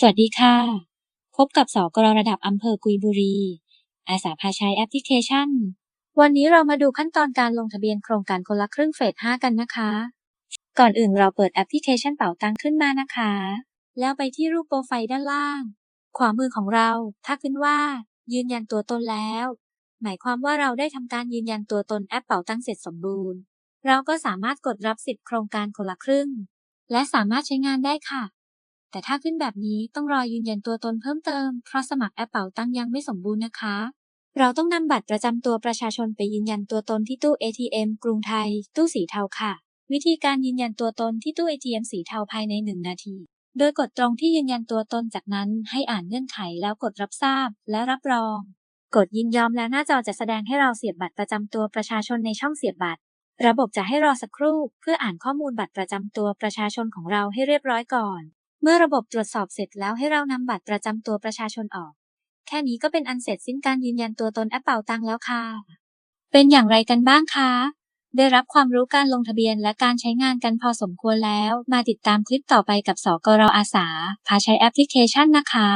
สวัสดีค่ะ พบกับสกรระดับอำเภอกุยบุรี อาสาพาใช้แอปพลิเคชัน วันนี้เรามาดูขั้นตอนการลงทะเบียนโครงการคนละครึ่งเฟส 5 กันนะคะ ก่อนอื่นเราเปิดแอปพลิเคชันเป๋าตังขึ้นมานะคะ แล้วไปที่รูปโปรไฟล์ด้านล่าง ขวามือของเราถ้าขึ้นว่า ยืนยันตัวตนแล้ว หมายความว่าเราได้ทำการยืนยันตัวตนแอปเป๋าตังเสร็จสมบูรณ์ เราก็สามารถกดรับสิทธิ์โครงการคนละครึ่ง และสามารถใช้งานได้ค่ะ แต่ถ้าขึ้นแบบนี้ต้องรอยืนยันตัวตนเพิ่มเติม เพราะสมัครแอปเป๋าตังยังไม่สมบูรณ์นะคะ เราต้องนำบัตรประจำตัวประชาชนไปยืนยันตัวตนที่ตู้ ATM กรุงไทย ตู้สีเทาค่ะ วิธีการยืนยันตัวตนที่ตู้ ATM สีเทาภายใน 1 นาที โดยกดตรงที่ยืนยันตัวตนจากนั้นให้อ่านเงื่อนไขแล้วกดรับทราบ และรับรอง กดยินยอมแล้วหน้าจอจะแสดงให้เราเสียบบัตรประจำตัวประชาชนในช่องเสียบบัตรระบบจะให้รอสักครู่ เพื่ออ่านข้อมูลบัตรประจำตัวประชาชนของเราให้เรียบร้อยก่อน มื่อระบบตรวจสอบเสร็จแล้วให้เรานำบัตรประจำตัวประชาชนออก แค่นี้ก็เป็นอันเสร็จสิ้นการยืนยันตัวตนแอปเป่าตังแล้วค่ะ เป็นอย่างไรกันบ้างคะ ได้รับความรู้การลงทะเบียนและการใช้งานกันพอสมควรแล้ว มาติดตามคลิปต่อไปกับสกรอาสา พาใช้แอปพลิเคชันนะคะ